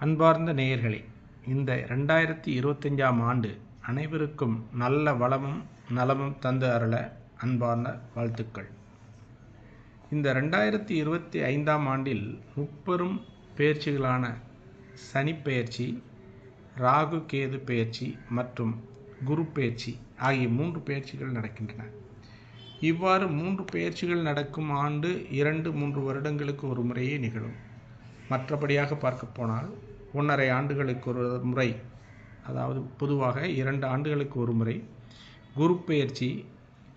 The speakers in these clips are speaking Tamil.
அன்பார்ந்த நேயர்களே இந்த ரெண்டாயிரத்தி இருபத்தஞ்சாம் ஆண்டு அனைவருக்கும் நல்ல வளமும் நலமும் தந்து அருள அன்பார்ந்த வாழ்த்துக்கள். இந்த ரெண்டாயிரத்தி இருபத்தி ஐந்தாம் ஆண்டில் முப்பெரும் பெயர்ச்சிகளான சனி பெயர்ச்சி ராகு கேது பெயர்ச்சி மற்றும் குரு பெயர்ச்சி ஆகிய மூன்று பெயர்ச்சிகள் நடக்கின்றன. இவ்வாறு மூன்று பெயர்ச்சிகள் நடக்கும் ஆண்டு இரண்டு மூன்று வருடங்களுக்கு ஒரு முறையே நிகழும். மற்றபடியாக பார்க்க போனால் ஒன்றரை ஆண்டுகளுக்கு ஒரு முறை அதாவது பொதுவாக இரண்டு ஆண்டுகளுக்கு ஒரு முறை குரு பெயர்ச்சி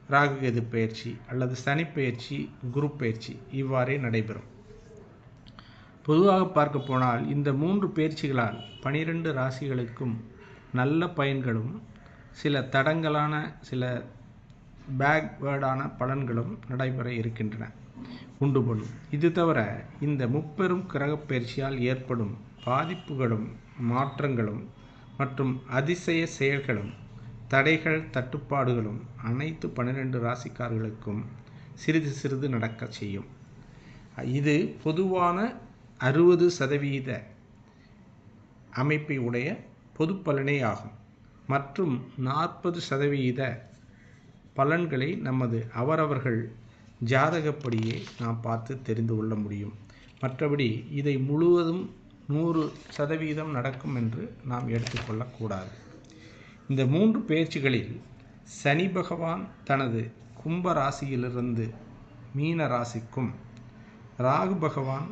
ராகுகேது பயிற்சி அல்லது சனி பயிற்சி குரு பயிற்சி இவ்வாறே நடைபெறும். பொதுவாக பார்க்க போனால் இந்த மூன்று பயிற்சிகளால் பனிரெண்டு ராசிகளுக்கும் நல்ல பயன்களும் சில தடங்களான சில பேக்வேர்டான பலன்களும் நடைபெற இருக்கின்றன. உண்டு பண்ணும். இது தவிர இந்த முப்பெரும் கிரகப்பயிற்சியால் ஏற்படும் பாதிப்புகளும் மாற்றங்களும் மற்றும் அதிசய செயல்களும் தடைகள் தட்டுப்பாடுகளும் அனைத்து பன்னிரெண்டு ராசிக்காரர்களுக்கும் சிறிது சிறிது நடக்க செய்யும். இது பொதுவான அறுபது சதவீத அமைப்பை உடைய பொது பலனே ஆகும். மற்றும் நாற்பது சதவீத பலன்களை நமது அவரவர்கள் ஜாதகப்படியே நாம் பார்த்து தெரிந்து கொள்ள முடியும். மற்றபடி இதை முழுவதும் நூறு சதவீதம் நடக்கும் என்று நாம் எடுத்துக்கொள்ளக்கூடாது இந்த மூன்று பேச்சுகளில் சனி பகவான் தனது கும்ப ராசியிலிருந்து மீன ராசிக்கும் ராகு பகவான்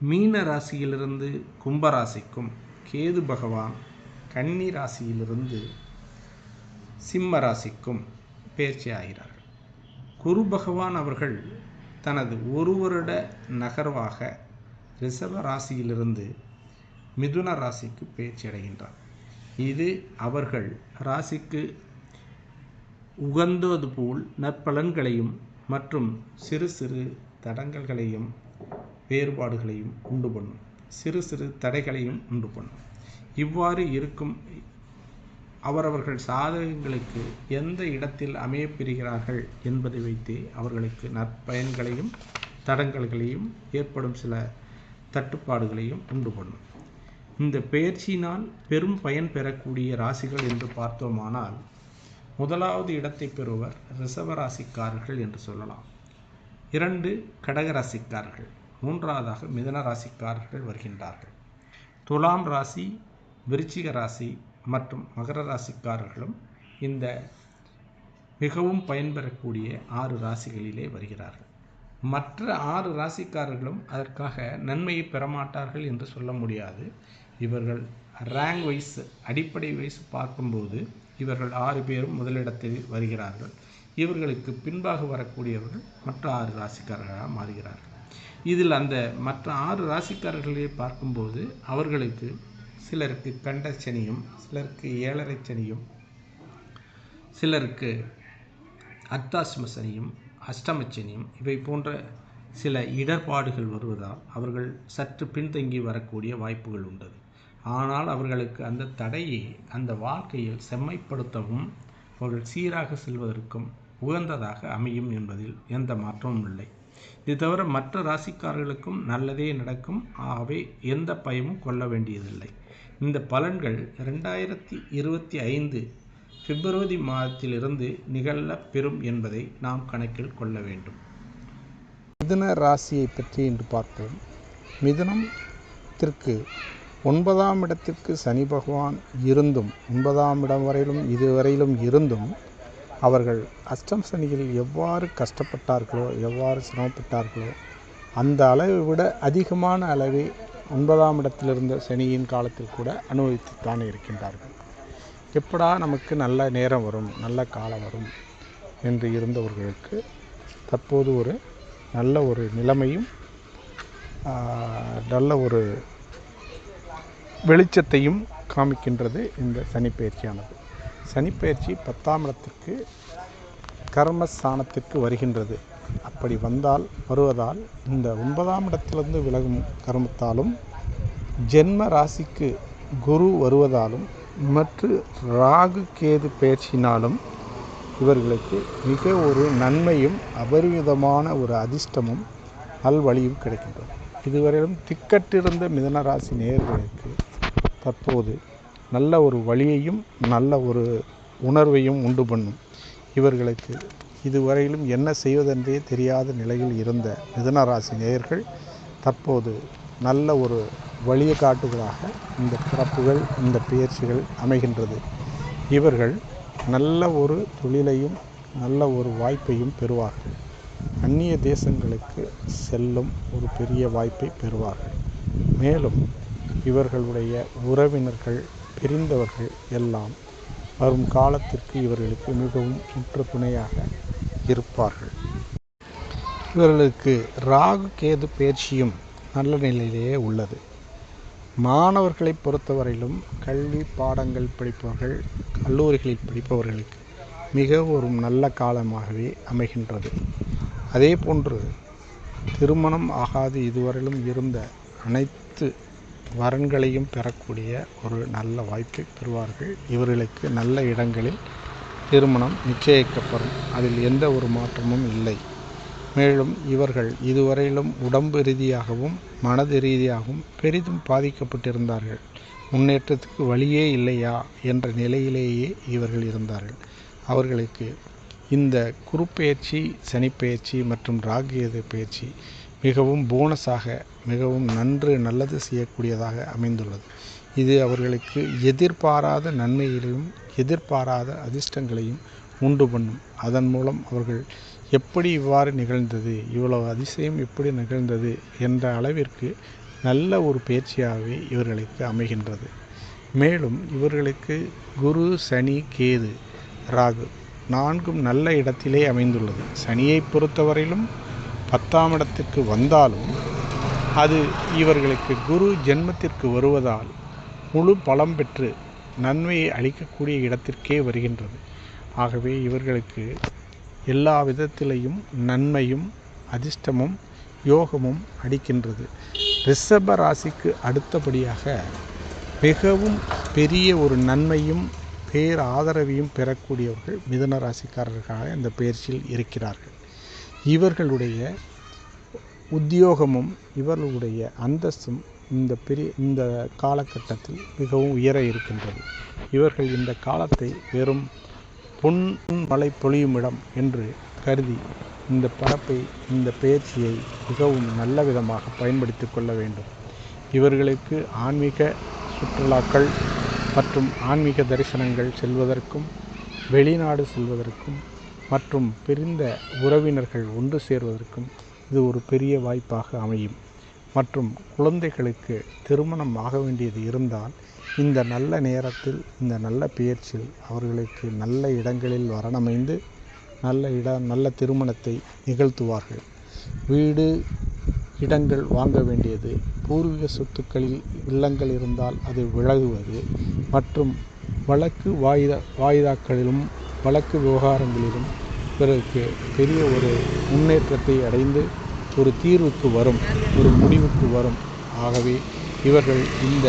மீன ராசியிலிருந்து கும்ப ராசிக்கும் கேது பகவான் கன்னி ராசியிலிருந்து சிம்ம ராசிக்கும் பேச்சு ஆகிறார் குரு பகவான் அவர்கள் தனது ஒரு வருட நகர்வாக ரிஷப ராசியிலிருந்து மிதுன ராசிக்கு பயிற்சி அடைகின்றார் இது அவர்கள் ராசிக்கு உகந்தது போல் நற்பலன்களையும் மற்றும் சிறு சிறு தடங்கல்களையும் வேறுபாடுகளையும் உண்டு பண்ணும். சிறு சிறு தடைகளையும் உண்டு பண்ணும். இவ்வாறு இருக்கும் அவரவர்கள் சாதகங்களுக்கு எந்த இடத்தில் அமையப்பெறுகிறார்கள் என்பதை வைத்தே அவர்களுக்கு நற்பயன்களையும் தடங்கல்களையும் ஏற்படும் சில தட்டுப்பாடுகளையும் உண்டு பண்ணும். இந்த பெயர்ச்சியினால் பெரும் பயன் பெறக்கூடிய ராசிகள் என்று பார்த்தோமானால் முதலாவது இடத்தை பெறுவர் ரிசவ ராசிக்காரர்கள் என்று சொல்லலாம். இரண்டு கடக ராசிக்காரர்கள் மூன்றாவதாக மிதன ராசிக்காரர்கள் வருகின்றார்கள். துலாம் ராசி விருச்சிக ராசி மற்றும் மகர ராசிக்காரர்களும் இந்த மிகவும் பயன்பெறக்கூடிய ஆறு ராசிகளிலே வருகிறார்கள். மற்ற ஆறு ராசிக்காரர்களும் அதற்காக நன்மையை பெறமாட்டார்கள் என்று சொல்ல முடியாது. இவர்கள் ரேங்க் வைஸ் அடிப்படை வைஸ் பார்க்கும்போது இவர்கள் ஆறு பேரும் முதலிடத்தில் வருகிறார்கள். இவர்களுக்கு பின்பாக வரக்கூடியவர்கள் மற்ற ஆறு ராசிக்காரர்களாக மாறுகிறார்கள். இதில் அந்த மற்ற ஆறு ராசிக்காரர்களை பார்க்கும்போது அவர்களுக்கு சிலருக்கு கண்ட சனியும் சிலருக்கு ஏழரை சனியும் சிலருக்கு அர்த்தாசிம சனியும் அஷ்டமச்சனியும் இவை போன்ற சில இடர்பாடுகள் வருவதால் அவர்கள் சற்று பின்தங்கி வரக்கூடிய வாய்ப்புகள் உண்டு. ஆனால் அவர்களுக்கு அந்த தடையை அந்த வாழ்க்கையில் செம்மைப்படுத்தவும் அவர்கள் சீராக செல்வதற்கும் உகந்ததாக அமையும் என்பதில் எந்த மாற்றமும் இல்லை. இது தவிர மற்ற ராசிக்காரர்களுக்கும் நல்லதே நடக்கும். ஆகவே எந்த பயமும் கொள்ள வேண்டியதில்லை. இந்த பலன்கள் ரெண்டாயிரத்தி இருபத்தி ஐந்து பிப்ரவரி மாதத்திலிருந்து நிகழ பெறும் என்பதை நாம் கணக்கில் கொள்ள வேண்டும். மிதுன ராசியை பற்றி இன்று பார்ப்போம். மிதுனத்திற்கு ஒன்பதாம் இடத்திற்கு சனி பகவான் இருந்தும் ஒன்பதாம் இடம் வரையிலும் இதுவரையிலும் இருந்தும் அவர்கள் அஷ்டம் சனியில் எவ்வாறு கஷ்டப்பட்டார்களோ எவ்வாறு சிரமப்பட்டார்களோ அந்த அளவை விட அதிகமான அளவை ஒன்பதாம் இடத்தில் இருந்த சனியின் காலத்தில் கூட அனுபவித்துத்தான் இருக்கின்றார்கள். எப்படா நமக்கு நல்ல நேரம் வரும் நல்ல காலம் வரும் என்று இருந்தவர்களுக்கு தற்போது ஒரு நல்ல ஒரு நிலைமையும் நல்ல ஒரு வெளிச்சத்தையும் காமிக்கின்றது இந்த சனிப்பயிற்சியானது சனிப்பயிற்சி பத்தாம் இடத்திற்கு கர்மஸ்தானத்திற்கு வருகின்றது. அப்படி வந்தால் வருவதால் இந்த ஒன்பதாம் இடத்திலிருந்து விலகும் கர்மத்தாலும் ஜென்ம ராசிக்கு குரு வருவதாலும் மற்ற ராகு கேது பயிற்சியினாலும் இவர்களுக்கு மிக ஒரு நன்மையும் அபரிவிதமான ஒரு அதிர்ஷ்டமும் நல்வழியும் கிடைக்கின்றது. இதுவரையிலும் திக்கற்றிருந்த மிதனராசி நேர்களுக்கு தற்போது நல்ல ஒரு வழியையும் நல்ல ஒரு உணர்வையும் உண்டு பண்ணும். இவர்களுக்கு இதுவரையிலும் என்ன செய்வதென்றே தெரியாத நிலையில் இருந்த மிதனராசி நேயர்கள் தற்போது நல்ல ஒரு வழியை காட்டுகளாக இந்த பிறப்புகள் இந்த பயிற்சிகள் அமைகின்றது. இவர்கள் நல்ல ஒரு தொழிலையும் நல்ல ஒரு வாய்ப்பையும் பெறுவார்கள். அந்நிய தேசங்களுக்கு செல்லும் ஒரு பெரிய வாய்ப்பை பெறுவார்கள். மேலும் இவர்களுடைய உறவினர்கள் பிரிந்தவர்கள் எல்லாம் வரும் காலத்திற்கு இவர்களுக்கு மிகவும் சுற்று துணையாக இருப்பார்கள். இவர்களுக்கு ராகு கேது பயிற்சியும் நல்ல நிலையிலேயே உள்ளது. மாணவர்களை பொறுத்தவரையிலும் கல்வி பாடங்கள் படிப்பவர்கள் கல்லூரிகளில் படிப்பவர்களுக்கு மிக ஒரு நல்ல காலமாகவே அமைகின்றது. அதே போன்று திருமணம் ஆகாது இதுவரையிலும் இருந்த அனைத்து வரன்களையும் பெறக்கூடிய ஒரு நல்ல வாய்ப்பை பெறுவார்கள். இவர்களுக்கு நல்ல இடங்களில் திருமணம் நிச்சயிக்கப்படும். அதில் எந்த ஒரு மாற்றமும் இல்லை. மேலும் இவர்கள் இதுவரையிலும் உடம்பு ரீதியாகவும் மனது ரீதியாகவும் பெரிதும் பாதிக்கப்பட்டிருந்தார்கள். முன்னேற்றத்துக்கு வழியே இல்லையா என்ற நிலையிலேயே இவர்கள் இருந்தார்கள். அவர்களுக்கு இந்த குருப்பெயர்ச்சி சனிப்பெயர்ச்சி மற்றும் ராகியது பயிற்சி மிகவும் போனஸாக மிகவும் நன்று நல்லது செய்யக்கூடியதாக அமைந்துள்ளது. இது அவர்களுக்கு எதிர்பாராத நன்மைகளையும் எதிர்பாராத அதிர்ஷ்டங்களையும் உண்டு பண்ணும். அதன் மூலம் அவர்கள் எப்படி இவ்வாறு நிகழ்ந்தது இவ்வளவு அதிசயம் எப்படி நிகழ்ந்தது என்ற அளவிற்கு நல்ல ஒரு பயிற்சியாகவே இவர்களுக்கு அமைகின்றது. மேலும் இவர்களுக்கு குரு சனி கேது ராகு நான்கும் நல்ல இடத்திலே அமைந்துள்ளது. சனியை பொறுத்தவரையிலும் பத்தாம் இடத்திற்கு வந்தாலும் அது இவர்களுக்கு குரு ஜென்மத்திற்கு வருவதால் முழு பலம் பெற்று நன்மையை அளிக்கக்கூடிய இடத்திற்கே வருகின்றது. ஆகவே இவர்களுக்கு எல்லா விதத்திலையும் நன்மையும் அதிர்ஷ்டமும் யோகமும் அடிக்கின்றது ரிஷப ராசிக்கு அடுத்தபடியாக மிகவும் பெரிய ஒரு நன்மையும் பேர் ஆதரவையும் பெறக்கூடியவர்கள் மிதன ராசிக்காரர்களாக இந்த பயிற்சியில் இருக்கிறார்கள். இவர்களுடைய உத்தியோகமும் இவர்களுடைய அந்தஸ்தும் இந்த பெரிய இந்த காலகட்டத்தில் மிகவும் உயர இருக்கின்றது. இவர்கள் இந்த காலத்தை வெறும் பொன் மழை பொழியும் இடம் என்று கருதி இந்த பரப்பை இந்த பயிற்சியை மிகவும் நல்ல விதமாக பயன்படுத்தி கொள்ள வேண்டும். இவர்களுக்கு ஆன்மீக சுற்றுலாக்கள் மற்றும் ஆன்மீக தரிசனங்கள் செல்வதற்கும் வெளிநாடு செல்வதற்கும் மற்றும் பிரிந்த உறவினர்கள் ஒன்று சேர்வதற்கும் இது ஒரு பெரிய வாய்ப்பாக அமையும். மற்றும் குழந்தைகளுக்கு திருமணம் ஆக வேண்டியது இருந்தால் இந்த நல்ல நேரத்தில் இந்த நல்ல பெயர்ச்சியில் அவர்களுக்கு நல்ல இடங்களில் வரணமைந்து நல்ல இட நல்ல திருமணத்தை நிகழ்த்துவார்கள். வீடு இடங்கள் வாங்க வேண்டியது பூர்வீக சொத்துக்களில் இல்லங்கள் இருந்தால் அது விலகுவது மற்றும் வழக்கு வாய்தா வாய்தாக்களிலும் வழக்கு விவகாரங்களிலும் பிறருக்கு பெரிய ஒரு முன்னேற்றத்தை அடைந்து ஒரு தீர்வுக்கு வரும் ஒரு முடிவுக்கு வரும். ஆகவே இவர்கள் இந்த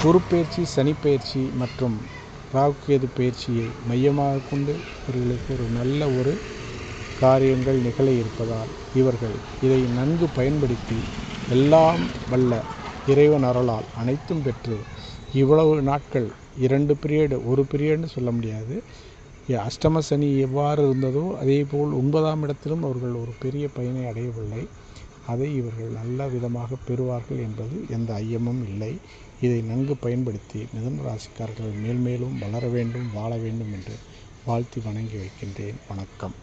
குருப்பெயர்ச்சி சனிப்பெயர்ச்சி மற்றும் ராகுகேது பயிற்சியை மையமாக கொண்டு இவர்களுக்கு ஒரு நல்ல ஒரு காரியங்கள் நிகழ இருப்பதால் இவர்கள் இதை நன்கு பயன்படுத்தி எல்லாம் வல்ல இறைவன் அருளால் அனைத்தும் பெற்று இவ்வளவு நாட்கள் இரண்டு பீரியடு ஒரு பீரியட்னு சொல்ல முடியாது. அஷ்டம சனி எவ்வாறு இருந்ததோ அதேபோல் ஒன்பதாம் இடத்திலும் அவர்கள் ஒரு பெரிய பயனை அடையவில்லை. அதை இவர்கள் நல்ல விதமாக பெறுவார்கள் என்பது எந்த ஐயமும் இல்லை. இதை நன்கு பயன்படுத்தி மிதன ராசிக்காரர்கள் மேல்மேலும் வளர வேண்டும் வாழ வேண்டும் என்று வாழ்த்தி வணங்கி வைக்கின்றேன். வணக்கம்.